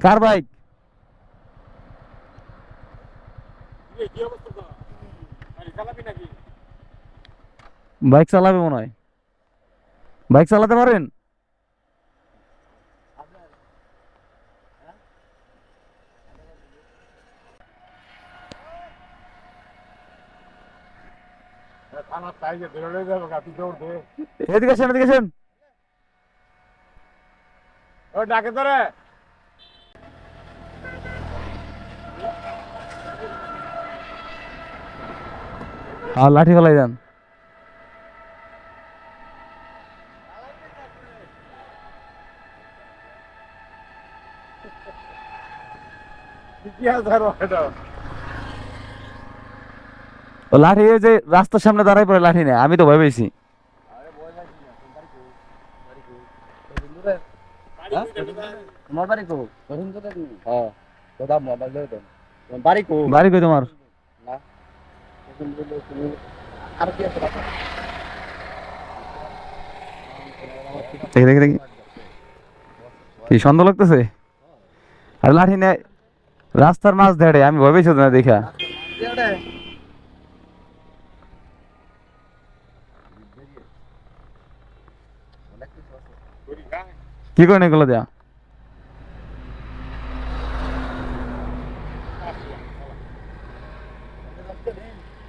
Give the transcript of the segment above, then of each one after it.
কার bike bike চালাবে মনে হয়। বাইক চালাতে পারেন? এদিকে এদিকে ও ডাকে ধরে আর লাঠি ফেলাই দেন। লাঠি এই যে রাস্তার সামনে দাঁড়াই পড়ে লাঠি নেই আমি তো ভয় পেয়েছি। তোমার বাড়ি কো হ্যাঁ তোমার বাড়ি কো। বাড়ি তোমার? কি আছে দেখি দেখি দেখি। কি সন্দেহ লাগতেছে? আর লাঠি নেই রাস্তার মাছ ধরে আমি পেয়েছি তো না দেখা। কি করেন এগুলো দেয়া সুস্থ লোক সুস্থ লোক আমার তো বইছে না কিছু ওই, হ্যাঁ তোর মতো না স্যার গাড়ি স্টার্ট দিয়ে লয়ে যাক ভাই ভাই ওই বাবা বলা কথা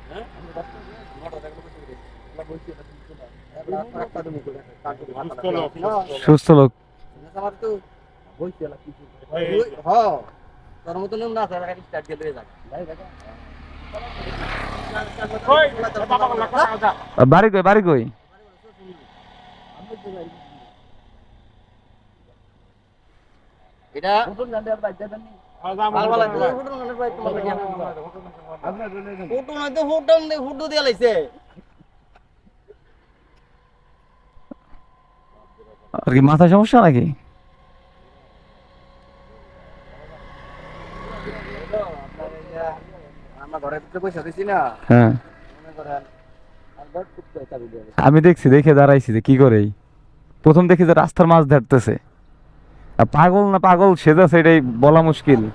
কথা আর বাড়ি কই বাড়ি কই? এটা আর বাইক দেবেন নি আজাম ভালো ভালো হুটুন গান্ডে বাইক তোমার গাড়ি হুটুন হইতে হুটুন দে হুটু দিয়ে লাইছে। আর কি মাথায় সমস্যা নাকি? আমরা ঘরে ভিতরে পয়সা দিছি না। হ্যাঁ। মনে আমি দেখছি দেখে দাঁড়াইছি যে কি করে প্রথম দেখি যে রাস্তার মাছ ধরতেছে। পাগল না পাগল সেজাছে এটাই বলা মুশকিল।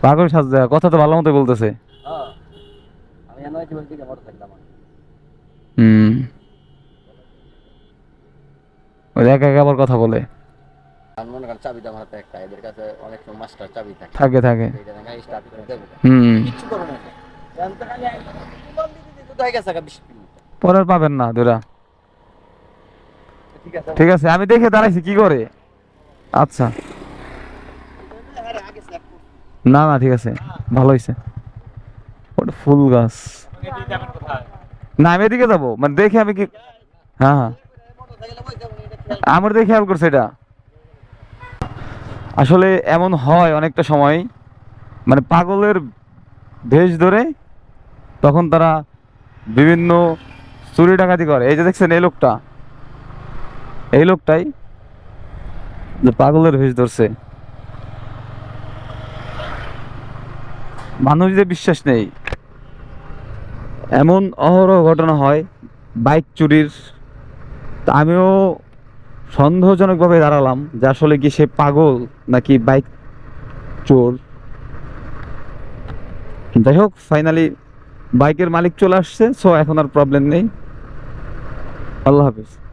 পাগল সাজা, কথা তো ভালো মতো বলতেছে। হুম। কথা বলে। থাকে পাবেন না, দুরা। ঠিক আছে, আমি দেখে দাঁড়াইছি কি করে। আচ্ছা। না না, ঠিক আছে, ভালো হয়েছে ওটা ফুল গাছ। না, আমি এদিকে যাব মানে দেখে আমি কি হ্যাঁ হ্যাঁ। আমার দিয়ে খেয়াল করছে এটা। আসলে এমন হয় অনেকটা সময় মানে পাগলের ভেষ ধরে তখন তারা বিভিন্ন চুরি ডাকাতি করে। এই যে দেখছেন এই লোকটা। এই লোকটাই যে পাগলের ভেষ ধরছে। মানুষদের বিশ্বাস নেই। এমন অহরহ ঘটনা হয়, বাইক চুরির। আমিও সন্দেহজনকভাবে দাঁড়ালাম যে আসলে কি সে পাগল নাকি বাইক চোর। যাই হোক ফাইনালি বাইকের মালিক চলে আসছে সো এখন আর প্রবলেম নেই। আল্লাহ হাফিজ।